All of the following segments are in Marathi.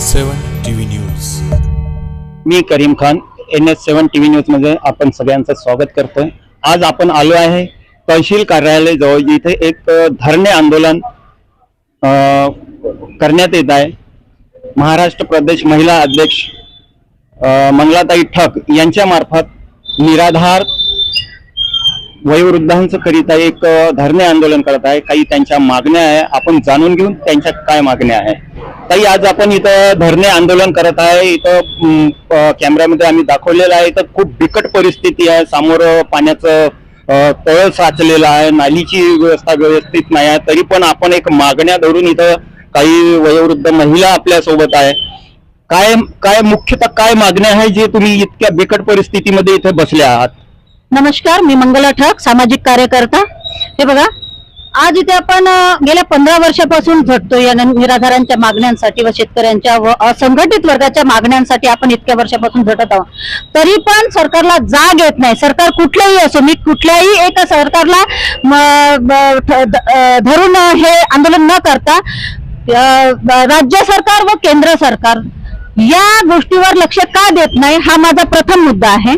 Seven news. मी Karim Khan N S seven T V न्यूजमध्ये आपण सगळ्यांचं स्वागत करतोय. आज आपण आलो आहे तहसील कार्यालय जवळ जिथे एक धरणे आंदोलन करण्यात येत आहे. महाराष्ट्र प्रदेश महिला अध्यक्ष मंगलाताई ठक यांच्या मार्फत निराधार वयोवृद्धांचं करीता एक धरणे आंदोलन करत आहे. काही त्यांच्या मागण्या आहे आपण जाणून घेऊन त्यांच्या काय मागण्या आहे ताई आज आपण इथं धरणे आंदोलन करत आहे. इथं कॅमेऱ्यामध्ये आम्ही दाखवलेलं आहे. इथं खूप बिकट परिस्थिती आहे. समोर पाण्याचं तळ साचलेलं आहे. नालीची व्यवस्था व्यवस्थित नाही आहे. तरी पण आपण एक मागण्या धरून इथं काही वयोवृद्ध महिला आपल्यासोबत आहे. काय काय मुख्यतः काय मागण्या आहे जे तुम्ही इतक्या बिकट परिस्थितीमध्ये इथे बसल्या आहात? नमस्कार मी मंगला ठक सामाजिक कार्यकर्ता. हे बघा आज इथे आपण गेल्या पंधरा वर्षापासून झटतो या निराधारांच्या मागण्यांसाठी व शेतकऱ्यांच्या व असंघटित वर्गाच्या मागण्यांसाठी आपण इतक्या वर्षापासून झटत आहोत. तरी पण सरकारला जाग येत नाही. सरकार कुठलंही असो मी कुठल्याही एका सरकारला धरून हे आंदोलन न करता राज्य सरकार व केंद्र सरकार या गोष्टीवर लक्ष का देत नाही हा माझा प्रथम मुद्दा आहे.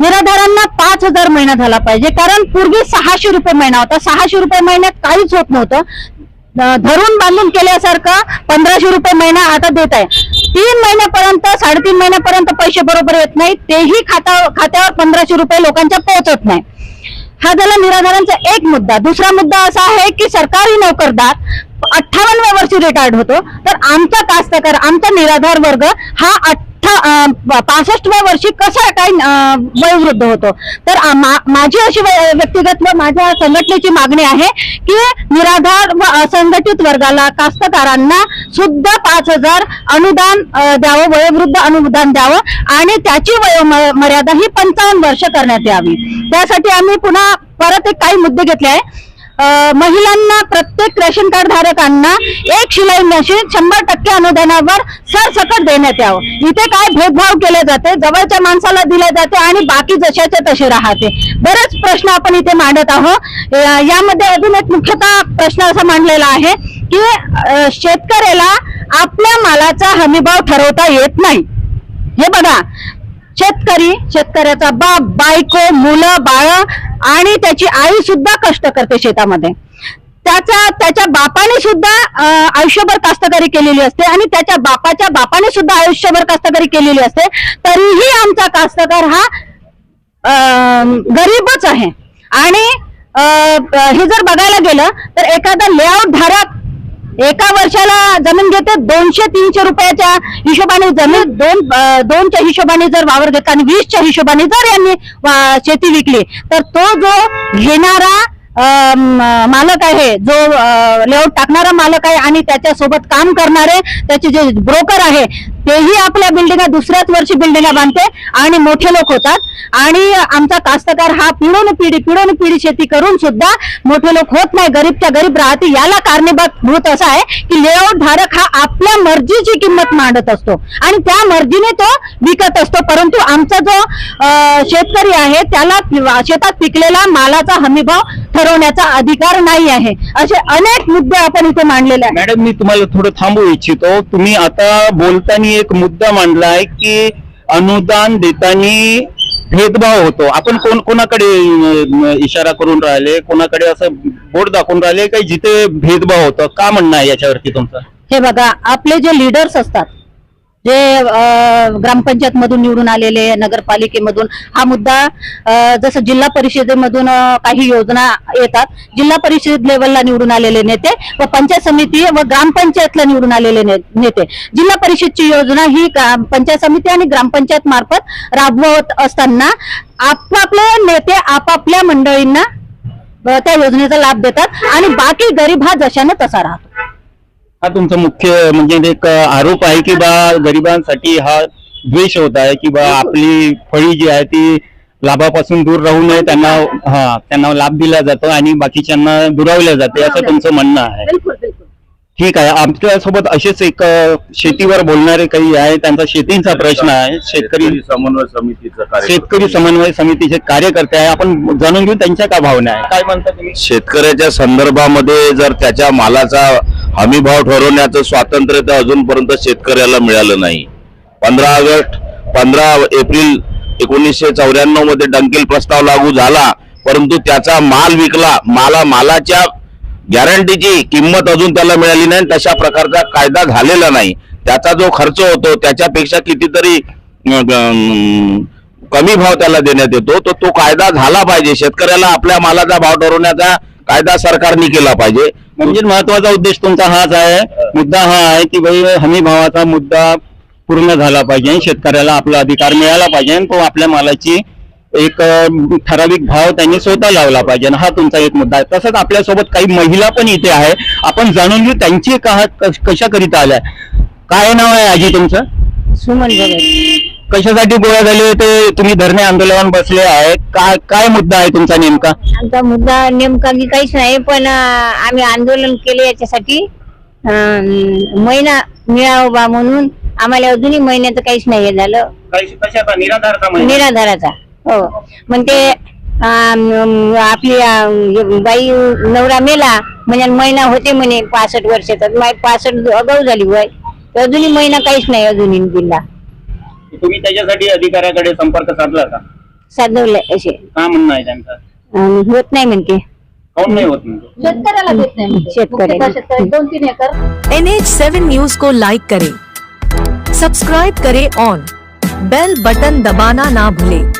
निराधारांना पाच हजार महिना झाला पाहिजे. कारण पूर्वी सहाशे रुपये महिना होता. सहाशे रुपये महिन्यात काहीच होत नव्हतं. धरून बांधून केल्यासारखं पंधराशे रुपये महिना आता देत आहे. तीन महिन्यापर्यंत साडेतीन महिन्यापर्यंत पैसे बरोबर येत नाही तेही खाता खात्यावर पंधराशे रुपये लोकांच्या पोहोचत नाही. हा झाला निराधारांचा एक मुद्दा. दुसरा मुद्दा असा आहे की सरकारी नोकरदार अठ्ठावन्नव्या वर्षी रिटायर्ड होतो. तर आमचा कास्तकार आमचा निराधार वर्ग हा अठ्ठा पासष्टव्या वर्षी कसा काय वयोवृद्ध होतो? तर मा- माझी अशी व्यक्तिगत व माझ्या संघटनेची मागणी आहे की निराधार व असंघटित वर्गाला कास्तकारांना सुद्धा पाच हजार अनुदान द्यावं वयोवृद्ध अनुदान द्यावं आणि त्याची वयोमर्यादा मर्यादा ही पंचावन्न वर्ष करण्यात यावी. त्यासाठी आम्ही पुन्हा परत एक काही मुद्दे घेतले आहे महिलांना प्रत्येक रेशन कार्ड धारकांना एक शिलाई मशीन शंभर टक्के अनुदानावर सरसकट देण्यात यावं. इथे काय भेदभाव केले जाते? जवळच्या माणसाला दिले जाते आणि बाकी जशाचे तसे राहते. बरेच प्रश्न आपण इथे मांडत आहोत. यामध्ये अजून एक मुख्यतः प्रश्न असा मांडलेला आहे की शेतकऱ्याला आपल्या मालाचा हमीभाव ठरवता येत नाही. हे बघा शेतकरी शेतकऱ्याचा बाप बायको मुलं बाळ आणि त्याची आई सुद्धा कष्ट करते शेतामध्ये. त्याचा त्याच्या बापाने सुद्धा आयुष्यभर कास्तकारी केलेली असते आणि त्याच्या बापाच्या बापाने सुद्धा आयुष्यभर कास्तकारी केलेली असते. तरीही आमचा कास्तकार हा गरीबच आहे. आणि हे जर बघायला गेलं तर एखादा लेआउट धारक एका वर्षाला जमीन घेते दोनशे तीनशे रुपयाच्या हिशोबाने जमीन दोन दोनच्या हिशोबाने जर वावर घेतला आणि वीसच्या हिशोबाने जर यांनी वा- शेती विकली तर तो जो घेणारा मालक आहे जो लेआउट टाकणारा मालक आहे आणि त्याच्यासोबत काम करणारे त्याचे जे ब्रोकर आहे तेही आपल्या बिल्डिंगा दुसऱ्याच वर्षी बिल्डिंगा बांधते आणि मोठे लोक होतात. आणि आमचा कास्तकार हा पिढून पिढी पिढून पिढी शेती करून सुद्धा मोठे लोक होत नाही गरीबच्या गरीब राहते. याला कारणीभूत भूत असा आहे की लेआउट धारक हा आपल्या मर्जीची किंमत मांडत असतो आणि त्या मर्जीने तो विकत असतो. परंतु आमचा जो शेतकरी आहे त्याला शेतात पिकलेला मालाचा हमीभाव ठरवण्याचा अधिकार नाही आहे. असे अनेक मुद्दे आपण इथे मांडलेले आहेत. मॅडम मी तुम्हाला थोडं थांबू इच्छितो. तुम्ही आता बोलताना एक मुद्दा मांडलाय की अनुदान देताना भेदभाव होतो. आपण कोण कोणाकडे इशारा करून राहिले? कोणाकडे असं बोर्ड दाखवून राहिले? काही जिथे भेदभाव होतो. का म्हणणं आहे याच्यावरती तुमचं? हे बघा आपले जे लीडर्स असतात जे ग्रामपंचायत मधून निवडून आलेले नगरपालिकेमधून हा मुद्दा जसं जिल्हा परिषदेमधून काही योजना येतात जिल्हा परिषद लेवलला निवडून आलेले नेते व पंचायत समिती व ग्रामपंचायतला निवडून आलेले नेते. जिल्हा परिषदची योजना ही पंचायत समिती आणि ग्रामपंचायत मार्फत राबवत असताना आपापले नेते आपापल्या मंडळींना त्या योजनेचा लाभ देतात आणि बाकी गरीब हा जशाने तसा राहतो. हा तुमचा मुख्य म्हणजे एक आरोप आहे की बा गरिबांसाठी हा द्वेष होत आहे की बा आपली फळी जी आहे ती लाभापासून दूर राहू नये त्यांना हा त्यांना लाभ दिला जातो आणि बाकीच्यांना दुरावल्या जाते असं तुमचं म्हणणं आहे. बिलकुल बिलकुल. ठीक आहे आमच्यासोबत असेच एक शेतीवर बोलणारे काही आहे त्यांचा शेतीचा प्रश्न आहे. शेतकरी समन्वय समितीचं कार्य शेतकरी समन्वय समितीचे कार्यकर्ते आहे. आपण जाणून घेऊ त्यांच्या काय भावना आहे. काय म्हणता तुम्ही? शेतकऱ्याच्या संदर्भामध्ये जर त्याच्या मालाचा हमी भाव ठरवण्याचं स्वातंत्र्य तर अजूनपर्यंत शेतकऱ्याला मिळालं नाही. पंधरा ऑगस्ट पंधरा एप्रिल एकोणीसशे चौऱ्याण्णवमध्ये डंकेल प्रस्ताव लागू झाला परंतु त्याचा माल विकला माला मालाच्या गॅरंटीची किंमत अजून त्याला मिळाली नाही तशा प्रकारचा कायदा झालेला नाही. त्याचा जो खर्च होतो त्याच्यापेक्षा कितीतरी कमी भाव त्याला देण्यात येतो तर तो कायदा झाला पाहिजे. शेतकऱ्याला आपल्या मालाचा भाव ठरवण्याचा कायदा सरकारने केला पाहिजे. म्हणजे महत्त्वाचा उद्देश तुमचा हाच आहे. मुद्दा हा आहे की भाई हमी भावाचा मुद्दा पूर्ण झाला पाहिजे शेतकऱ्याला आपला अधिकार मिळाला पाहिजे तो आपल्या मालाची एक ठराविक भाव त्यांनी स्वतः लावला पाहिजे हा तुमचा एक मुद्दा आहे. तसंच आपल्यासोबत काही महिला पण इथे आहे. आपण जाणून घेऊ त्यांची कशा करीत कशाकरिता आल्या. काय नाव आहे आजी तुमचं? सुमन भगत. कशासाठी गोळ्या झाले ते तुम्ही धरणे आंदोलन बसले आहे काय काय मुद्दा आहे तुमचा नेमका? आमचा मुद्दा नेमका की काहीच नाही पण अं, आम्ही आंदोलन केले याच्यासाठी. अं, महिना मिळावा बा म्हणून आम्हाला अजूनही महिन्याचं काहीच नाही झालं. कशाचा? निराधारचा निराधाराचा हो. मग ते अं, आपली अं, बाई नवरा मेला म्हणजे महिना होते म्हणे पासष्ट वर्षाचा पासष्ट अगाऊ झाली वय. तर अजूनही महिना काहीच नाही अजूनही दिला तुम्ही त्याच्यासाठी अधिकाऱ्याकडे संपर्क साधला का? साधवलंय असे. का म्हणणं आहे त्यांचं? होत नाही म्हणते. काऊन नाही होत म्हणजे शेतकऱ्याला देत नाही म्हणजे. शेतकऱ्याला. मुख्यतः शेतकरी? दोन तीन acre. N H seven news को लाइक करें। सब्सक्राइब करें और बेल बटन दबाना ना भूलें।